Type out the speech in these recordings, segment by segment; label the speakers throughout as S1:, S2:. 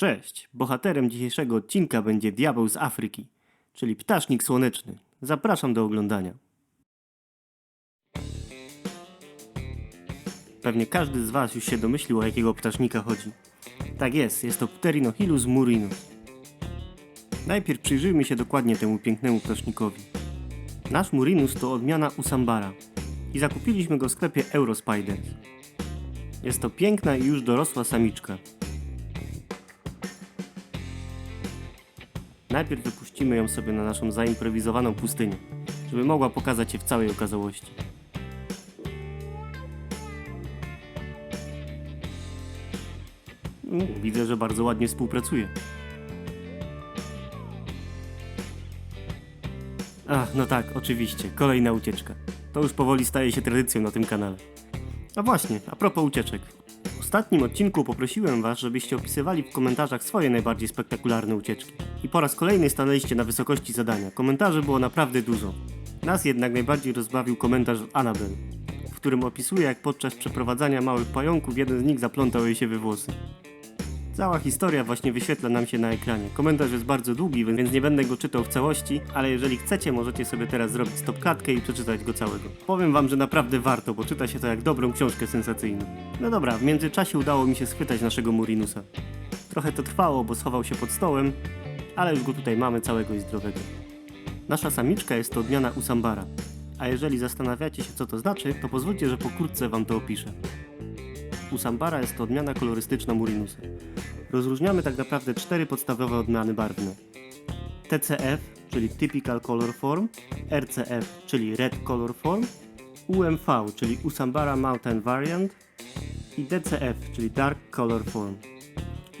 S1: Cześć! Bohaterem dzisiejszego odcinka będzie diabeł z Afryki, czyli ptasznik słoneczny. Zapraszam do oglądania. Pewnie każdy z Was już się domyślił, o jakiego ptasznika chodzi. Tak jest, jest to Pterinochilus murinus. Najpierw przyjrzyjmy się dokładnie temu pięknemu ptasznikowi. Nasz murinus to odmiana Usambara i zakupiliśmy go w sklepie Eurospiders. Jest to piękna i już dorosła samiczka. Najpierw wypuścimy ją sobie na naszą zaimprowizowaną pustynię, żeby mogła pokazać się w całej okazałości. Mm, Widzę, że bardzo ładnie współpracuje. Ach, no tak, oczywiście, kolejna ucieczka. To już powoli staje się tradycją na tym kanale. A właśnie, a propos ucieczek. Ostatnim odcinku poprosiłem Was, żebyście opisywali w komentarzach swoje najbardziej spektakularne ucieczki. I po raz kolejny stanęliście na wysokości zadania. Komentarzy było naprawdę dużo. Nas jednak najbardziej rozbawił komentarz Annabel, w którym opisuje jak podczas przeprowadzania małych pająków jeden z nich zaplątał jej się we włosy. Cała historia właśnie wyświetla nam się na ekranie. Komentarz jest bardzo długi, więc nie będę go czytał w całości, ale jeżeli chcecie, możecie sobie teraz zrobić stopklatkę i przeczytać go całego. Powiem wam, że naprawdę warto, bo czyta się to jak dobrą książkę sensacyjną. No dobra, w międzyczasie udało mi się schwytać naszego Murinusa. Trochę to trwało, bo schował się pod stołem, ale już go tutaj mamy całego i zdrowego. Nasza samiczka jest to odmiana Usambara. A jeżeli zastanawiacie się co to znaczy, to pozwólcie, że pokrótce wam to opiszę. Usambara jest to odmiana kolorystyczna Murinusa. Rozróżniamy tak naprawdę cztery podstawowe odmiany barwne. TCF, czyli Typical Color Form, RCF, czyli Red Color Form, UMV, czyli Usambara Mountain Variant i DCF, czyli Dark Color Form.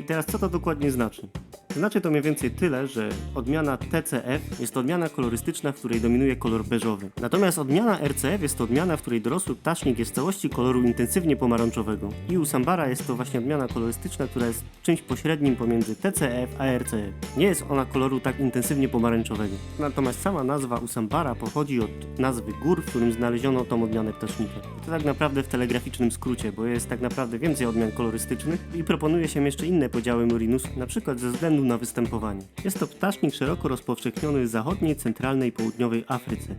S1: I teraz co to dokładnie znaczy? Znaczy to mniej więcej tyle, że odmiana TCF jest odmiana kolorystyczna, w której dominuje kolor beżowy. Natomiast odmiana RCF jest to odmiana, w której dorosły ptasznik jest w całości koloru intensywnie pomarańczowego. I u Sambara jest to właśnie odmiana kolorystyczna, która jest czymś pośrednim pomiędzy TCF a RCF. Nie jest ona koloru tak intensywnie pomarańczowego. Natomiast sama nazwa Usambara pochodzi od nazwy gór, w którym znaleziono tą odmianę ptasznika. To tak naprawdę w telegraficznym skrócie, bo jest tak naprawdę więcej odmian kolorystycznych i proponuje się jeszcze inne podziały Murinus, na przykład ze względu na występowanie. Jest to ptasznik szeroko rozpowszechniony w zachodniej, centralnej i południowej Afryce.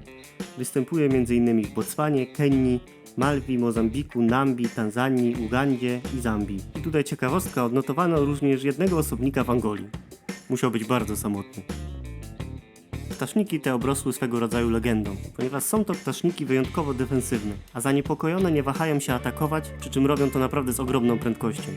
S1: Występuje m.in. w Botswanie, Kenii, Malwi, Mozambiku, Nambii, Tanzanii, Ugandzie i Zambii. I tutaj ciekawostka, odnotowano również jednego osobnika w Angolii. Musiał być bardzo samotny. Ptaszniki te obrosły swego rodzaju legendą, ponieważ są to ptaszniki wyjątkowo defensywne, a zaniepokojone nie wahają się atakować, przy czym robią to naprawdę z ogromną prędkością.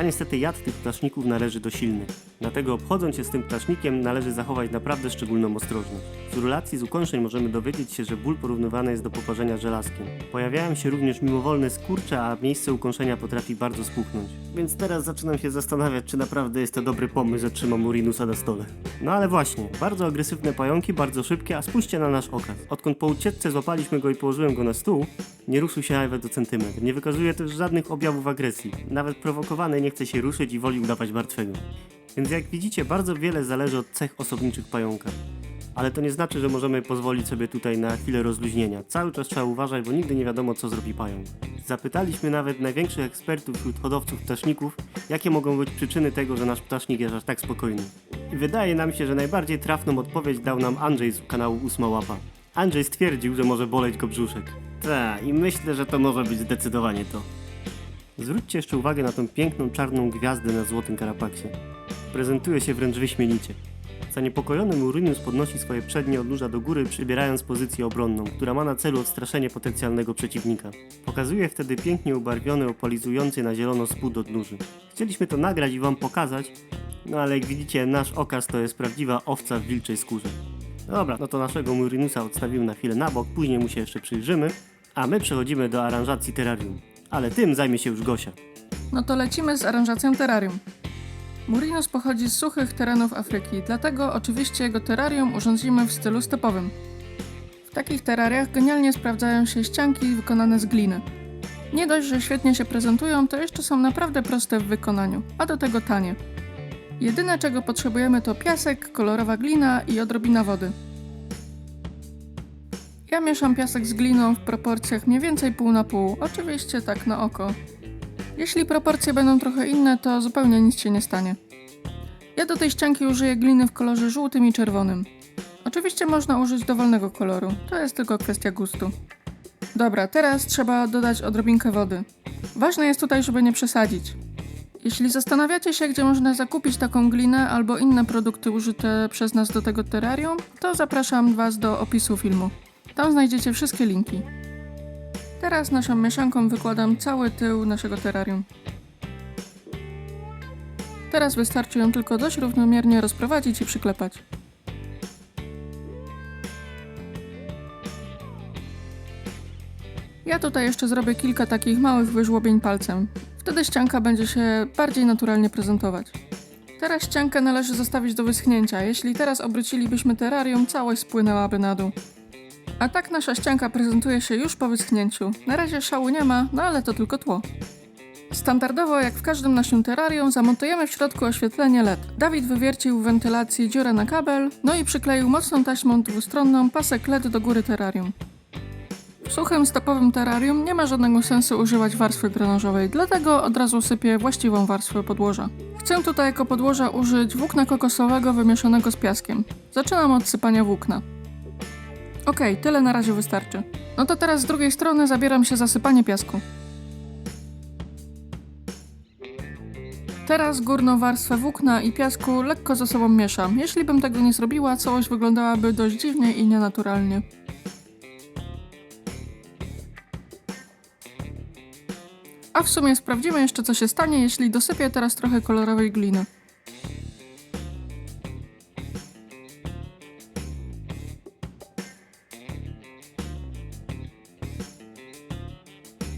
S1: A niestety jad tych ptaszników należy do silnych, dlatego obchodząc się z tym ptasznikiem należy zachować naprawdę szczególną ostrożność. Z relacji z ukąszeń możemy dowiedzieć się, że ból porównywany jest do poparzenia żelazkiem. Pojawiają się również mimowolne skurcze, a miejsce ukąszenia potrafi bardzo spuchnąć. Więc teraz zaczynam się zastanawiać, czy naprawdę jest to dobry pomysł, że trzymam Murinusa na stole. No ale właśnie, bardzo agresywne pająki, bardzo szybkie, a spójrzcie na nasz okaz. Odkąd po ucieczce złapaliśmy go i położyłem go na stół, nie ruszył się nawet do centymetr. Nie wykazuje też żadnych objawów agresji. Nawet prowokowany nie chce się ruszyć i woli udawać martwego. Więc jak widzicie, bardzo wiele zależy od cech osobniczych pająka. Ale to nie znaczy, że możemy pozwolić sobie tutaj na chwilę rozluźnienia. Cały czas trzeba uważać, bo nigdy nie wiadomo, co zrobi pająk. Zapytaliśmy nawet największych ekspertów wśród hodowców ptaszników, jakie mogą być przyczyny tego, że nasz ptasznik jest aż tak spokojny. I wydaje nam się, że najbardziej trafną odpowiedź dał nam Andrzej z kanału Ósma Łapa. Andrzej stwierdził, że może boleć go brzuszek. Ta, i myślę, że to może być zdecydowanie to. Zwróćcie jeszcze uwagę na tą piękną czarną gwiazdę na złotym karapaksie. Prezentuje się wręcz wyśmienicie. Zaniepokojony Murinus podnosi swoje przednie odnóża do góry, przybierając pozycję obronną, która ma na celu odstraszenie potencjalnego przeciwnika. Pokazuje wtedy pięknie ubarwiony, opalizujący na zielono spód odnóży. Chcieliśmy to nagrać i wam pokazać, no ale jak widzicie, nasz okaz to jest prawdziwa owca w wilczej skórze. Dobra, no to naszego Murinusa odstawimy na chwilę na bok, później mu się jeszcze przyjrzymy, a my przechodzimy do aranżacji terrarium. Ale tym zajmie się już Gosia.
S2: No to lecimy z aranżacją terrarium. Murinus pochodzi z suchych terenów Afryki, dlatego oczywiście jego terrarium urządzimy w stylu stepowym. W takich terrariach genialnie sprawdzają się ścianki wykonane z gliny. Nie dość, że świetnie się prezentują, to jeszcze są naprawdę proste w wykonaniu, a do tego tanie. Jedyne czego potrzebujemy to piasek, kolorowa glina i odrobina wody. Ja mieszam piasek z gliną w proporcjach mniej więcej pół na pół, oczywiście tak na oko. Jeśli proporcje będą trochę inne, to zupełnie nic się nie stanie. Ja do tej ścianki użyję gliny w kolorze żółtym i czerwonym. Oczywiście można użyć dowolnego koloru, to jest tylko kwestia gustu. Dobra, teraz trzeba dodać odrobinkę wody. Ważne jest tutaj, żeby nie przesadzić. Jeśli zastanawiacie się, gdzie można zakupić taką glinę albo inne produkty użyte przez nas do tego terrarium, to zapraszam Was do opisu filmu. Tam znajdziecie wszystkie linki. Teraz naszą mieszanką wykładam cały tył naszego terrarium. Teraz wystarczy ją tylko dość równomiernie rozprowadzić i przyklepać. Ja tutaj jeszcze zrobię kilka takich małych wyżłobień palcem. Wtedy ścianka będzie się bardziej naturalnie prezentować. Teraz ściankę należy zostawić do wyschnięcia. Jeśli teraz obrócilibyśmy terrarium, całość spłynęłaby na dół. A tak nasza ścianka prezentuje się już po wyschnięciu. Na razie szału nie ma, no ale to tylko tło. Standardowo, jak w każdym naszym terrarium, zamontujemy w środku oświetlenie LED. Dawid wywiercił w wentylacji dziurę na kabel, no i przykleił mocną taśmą dwustronną pasek LED do góry terrarium. W suchym, stopowym terrarium nie ma żadnego sensu używać warstwy drenażowej, dlatego od razu sypię właściwą warstwę podłoża. Chcę tutaj jako podłoża użyć włókna kokosowego wymieszanego z piaskiem. Zaczynam od sypania włókna. Okej, tyle na razie wystarczy. No to teraz z drugiej strony zabieram się za sypanie piasku. Teraz górną warstwę włókna i piasku lekko ze sobą mieszam. Jeśli bym tego nie zrobiła, całość wyglądałaby dość dziwnie i nienaturalnie. A w sumie sprawdzimy jeszcze co się stanie, jeśli dosypię teraz trochę kolorowej gliny.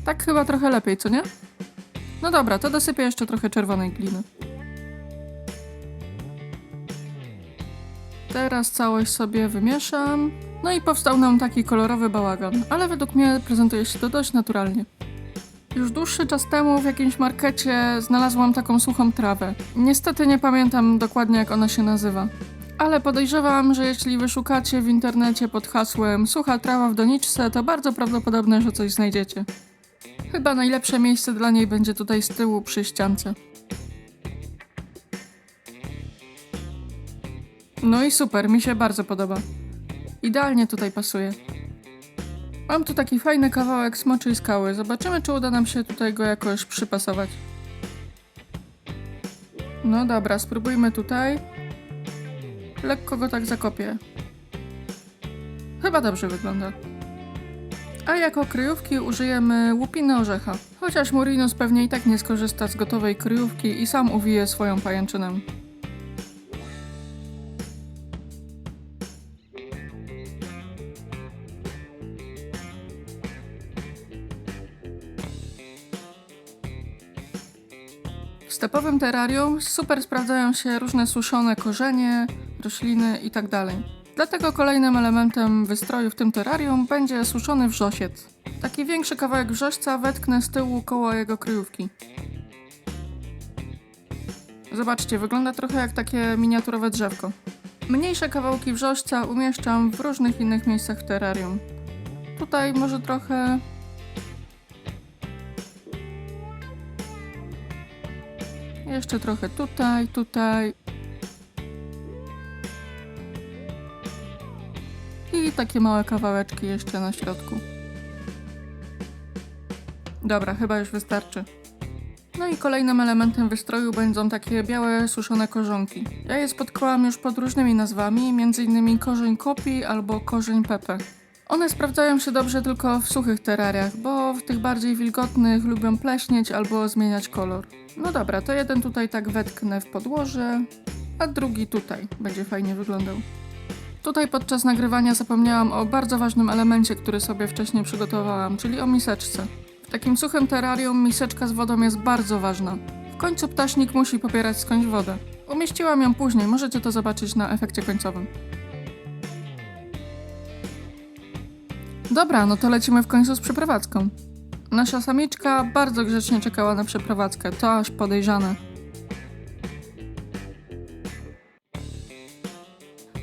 S2: Tak chyba trochę lepiej, co nie? No dobra, to dosypię jeszcze trochę czerwonej gliny. Teraz całość sobie wymieszam. No i powstał nam taki kolorowy bałagan, ale według mnie prezentuje się to dość naturalnie. Już dłuższy czas temu w jakimś markecie znalazłam taką suchą trawę. Niestety nie pamiętam dokładnie jak ona się nazywa. Ale podejrzewam, że jeśli wyszukacie w internecie pod hasłem sucha trawa w doniczce, to bardzo prawdopodobne, że coś znajdziecie. Chyba najlepsze miejsce dla niej będzie tutaj z tyłu przy ściance. No i super, mi się bardzo podoba. Idealnie tutaj pasuje. Mam tu taki fajny kawałek smoczej skały. Zobaczymy, czy uda nam się tutaj go jakoś przypasować. No dobra, spróbujmy tutaj. Lekko go tak zakopię. Chyba dobrze wygląda. A jako kryjówki użyjemy łupiny orzecha. Chociaż Murinus pewnie i tak nie skorzysta z gotowej kryjówki i sam uwije swoją pajęczynę. W stepowym terrarium super sprawdzają się różne suszone korzenie, rośliny itd. Dlatego kolejnym elementem wystroju w tym terrarium będzie suszony wrzosiec. Taki większy kawałek wrzośca wetknę z tyłu koło jego kryjówki. Zobaczcie, wygląda trochę jak takie miniaturowe drzewko. Mniejsze kawałki wrzośca umieszczam w różnych innych miejscach w terrarium. Tutaj może trochę Jeszcze trochę tutaj, tutaj. Takie małe kawałeczki jeszcze na środku. Dobra, chyba już wystarczy. No i kolejnym elementem wystroju będą takie białe, suszone korzonki. Ja je spotkałam już pod różnymi nazwami, m.in. korzeń kopi albo korzeń pepe. One sprawdzają się dobrze tylko w suchych terrariach, bo w tych bardziej wilgotnych lubią pleśnieć albo zmieniać kolor. No dobra, to jeden tutaj tak wetknę w podłoże, a drugi tutaj będzie fajnie wyglądał. Tutaj podczas nagrywania zapomniałam o bardzo ważnym elemencie, który sobie wcześniej przygotowałam, czyli o miseczce. W takim suchym terrarium miseczka z wodą jest bardzo ważna. W końcu ptasznik musi popierać skądś wodę. Umieściłam ją później, możecie to zobaczyć na efekcie końcowym. Dobra, no to lecimy w końcu z przeprowadzką. Nasza samiczka bardzo grzecznie czekała na przeprowadzkę, to aż podejrzane.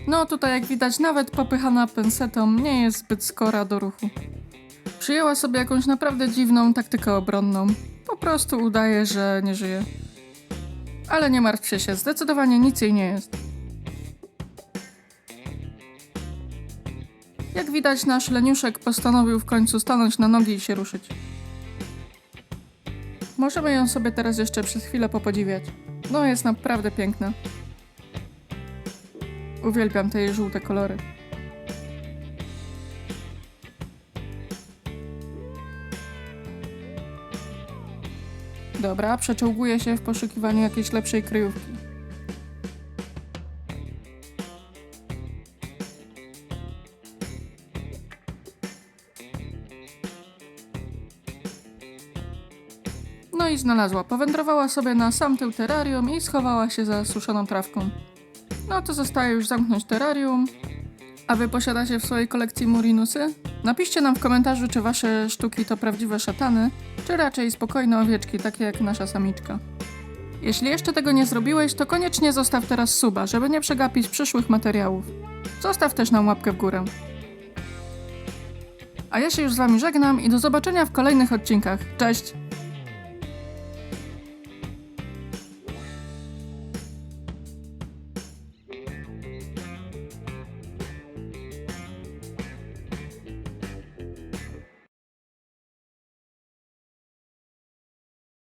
S2: No tutaj jak widać nawet popychana pensetą nie jest zbyt skora do ruchu. Przyjęła sobie jakąś naprawdę dziwną taktykę obronną. Po prostu udaje, że nie żyje. Ale nie martwcie się, zdecydowanie nic jej nie jest. Jak widać, nasz leniuszek postanowił w końcu stanąć na nogi i się ruszyć. Możemy ją sobie teraz jeszcze przez chwilę popodziwiać. No, jest naprawdę piękna. Uwielbiam te żółte kolory. Dobra, przeczołguję się w poszukiwaniu jakiejś lepszej kryjówki. No i znalazła. Powędrowała sobie na sam tył terrarium i schowała się za suszoną trawką. No to zostaje już zamknąć terrarium. A wy posiadacie w swojej kolekcji murinusy? Napiszcie nam w komentarzu, czy wasze sztuki to prawdziwe szatany, czy raczej spokojne owieczki, takie jak nasza samiczka. Jeśli jeszcze tego nie zrobiłeś, to koniecznie zostaw teraz suba, żeby nie przegapić przyszłych materiałów. Zostaw też nam łapkę w górę. A ja się już z wami żegnam i do zobaczenia w kolejnych odcinkach. Cześć!